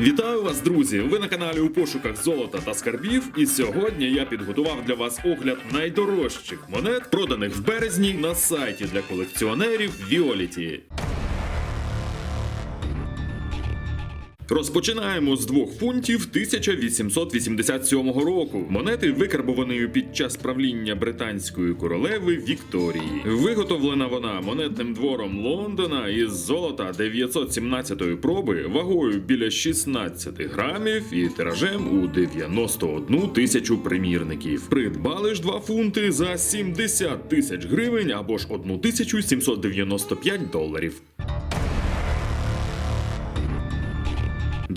Вітаю вас, друзі! Ви на каналі у пошуках золота та скарбів. І сьогодні я підготував для вас огляд найдорожчих монет, проданих в березні на сайті для колекціонерів Violet. Розпочинаємо з двох фунтів 1887 року. Монети викарбованої під час правління британської королеви Вікторії. Виготовлена вона монетним двором Лондона із золота 917 проби вагою біля 16 грамів і тиражем у 91 тисячу примірників. Придбали ж два фунти за 70 тисяч гривень або ж 1795 доларів.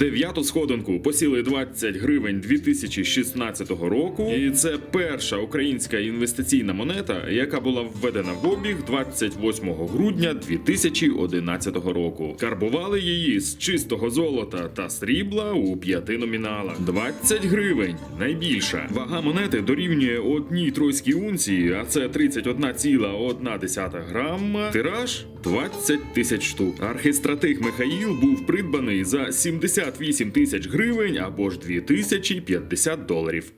Дев'яту сходинку посіли 20 гривень 2016 року, і це перша українська інвестиційна монета, яка була введена в обіг 28 грудня 2011 року. Карбували її з чистого золота та срібла у п'яти номіналах. 20 гривень найбільша. Вага монети дорівнює одній тройській унції, а це 31,1 грама. Тираж 20 тисяч штук. Архистратиг Михаїл був придбаний за 78 тисяч гривень або ж 2050 доларів.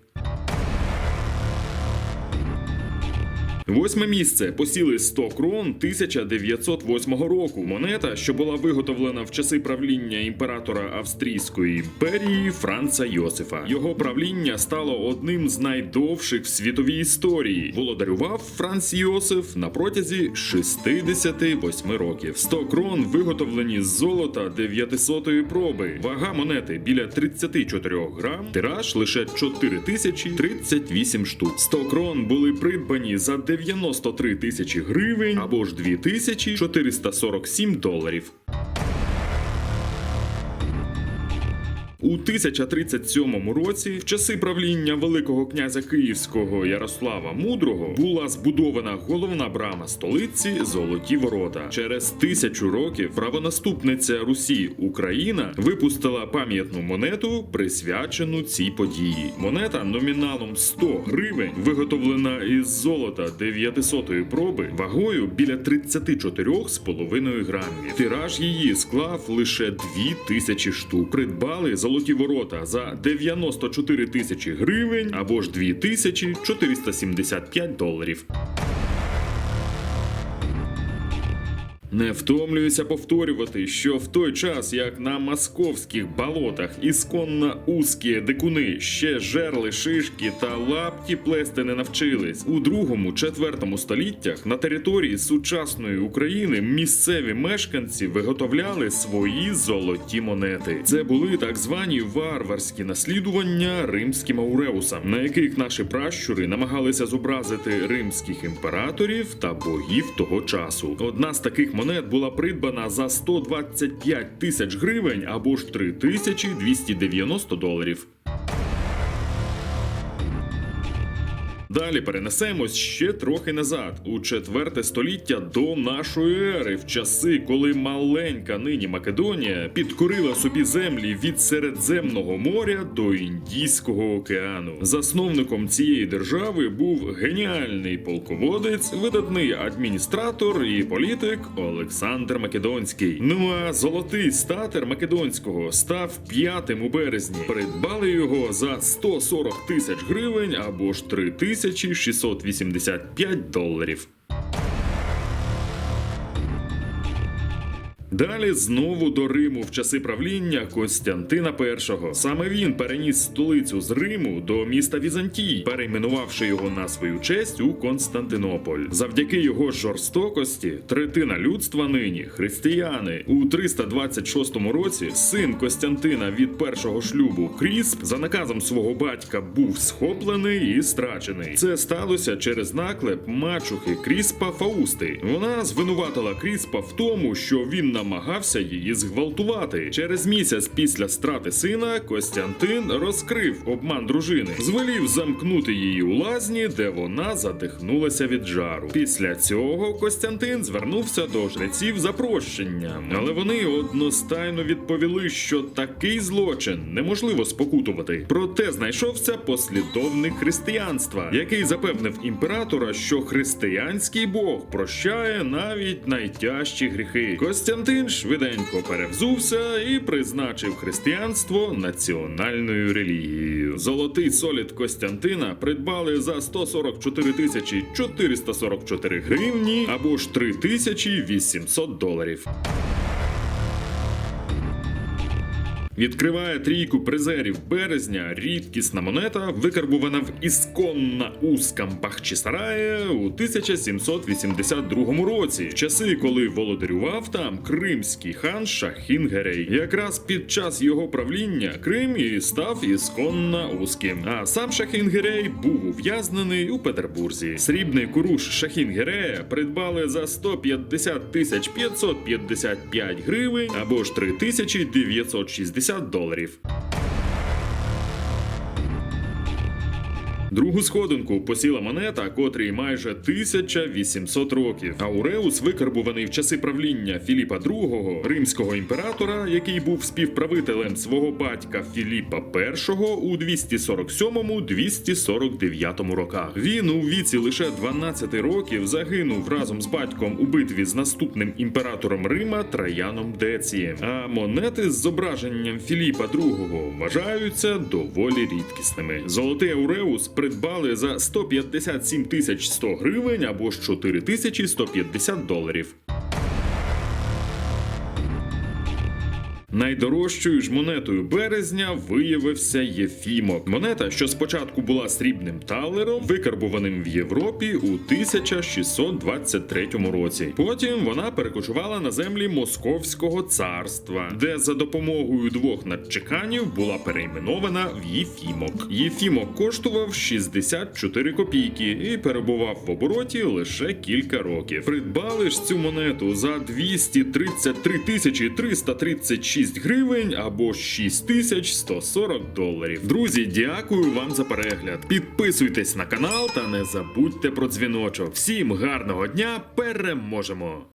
Восьме місце посіли 100 крон 1908 року. Монета, що була виготовлена в часи правління імператора Австрійської імперії Франца Йосифа. Його правління стало одним з найдовших в світовій історії. Володарював Франц Йосиф на протязі 68 років. 100 крон виготовлені з золота 900 проби. Вага монети біля 34 грам. Тираж лише 4038 штук. 100 крон були придбані за 93 тисячі гривень або ж 2447 доларів. У 1037 році, в часи правління Великого князя Київського Ярослава Мудрого, була збудована головна брама столиці Золоті Ворота. Через тисячу років правонаступниця Русі Україна випустила пам'ятну монету, присвячену цій події. Монета номіналом 100 гривень, виготовлена із золота 900 проби, вагою біля 34,5 грамів. Тираж її склав лише 2000 штук. Придбали золоті ворота за 94 тисячі гривень або ж 2475 доларів. Не втомлююся повторювати, що в той час, як на московських болотах ісконно узкі дикуни ще жерли шишки та лапті плести не навчились, у другому четвертому століттях на території сучасної України місцеві мешканці виготовляли свої золоті монети. Це були так звані варварські наслідування римським ауреусам, на яких наші пращури намагалися зобразити римських імператорів та богів того часу. Одна з таких монет була придбана за 125 тисяч гривень або ж 3290 доларів. Далі перенесемось ще трохи назад, у четверте століття до нашої ери, в часи, коли маленька нині Македонія підкорила собі землі від Середземного моря до Індійського океану. Засновником цієї держави був геніальний полководець, видатний адміністратор і політик Олександр Македонський. Ну а золотий статер Македонського став п'ятим у березні. Придбали його за 140 тисяч гривень або ж 3 тисячі 685 доларів. Далі знову до Риму в часи правління Костянтина І. Саме він переніс столицю з Риму до міста Візантій, перейменувавши його на свою честь у Константинополь. Завдяки його жорстокості третина людства нині християни. У 326 році син Костянтина від першого шлюбу Крісп за наказом свого батька був схоплений і страчений. Це сталося через наклеп мачухи Кріспа Фаусти. Вона звинуватила Кріспа в тому, що він намагався її зґвалтувати. Через місяць після страти сина Костянтин розкрив обман дружини, звелів замкнути її у лазні, де вона задихнулася від жару. Після цього Костянтин звернувся до жреців за прощенням, але вони одностайно відповіли, що такий злочин неможливо спокутувати. Проте знайшовся послідовник християнства, який запевнив імператора, що християнський Бог прощає навіть найтяжчі гріхи. Костянтин син швиденько перевзувся і призначив християнство національною релігією. Золотий солід Костянтина придбали за 144 тисячі 444 гривні або ж 3800 доларів. Відкриває трійку призерів березня рідкісна монета, викарбувана в ісконна ускам Бахчисарає у 1782 році, в часи, коли володарював там кримський хан Шахін Герей. Якраз під час його правління Крим і став ісконна уским. А сам Шахін Герей був ув'язнений у Петербурзі. Срібний куруш Шахін Герея придбали за 150 тисяч 555 гривень або ж 3960 доларів. Другу сходинку посіла монета, котрій майже 1800 років. Ауреус викарбуваний в часи правління Філіпа II, римського імператора, який був співправителем свого батька Філіпа І у 247-249 роках. Він у віці лише 12 років загинув разом з батьком у битві з наступним імператором Рима Траяном Децієм. А монети з зображенням Філіпа II вважаються доволі рідкісними. Золотий Ауреус придбали за 157 тисяч 100 гривень або ж 4150 доларів. Найдорожчою ж монетою березня виявився Єфімок. Монета, що спочатку була срібним талером, викарбуваним в Європі у 1623 році. Потім вона перекочувала на землі Московського царства, де за допомогою двох надчеканів була перейменована в Єфімок. Єфімок коштував 64 копійки і перебував в обороті лише кілька років. Придбали ж цю монету за 233 тисячі 336 гривень або 6140 доларів. Друзі, дякую вам за перегляд. Підписуйтесь на канал та не забудьте про дзвіночок. Всім гарного дня! Переможемо!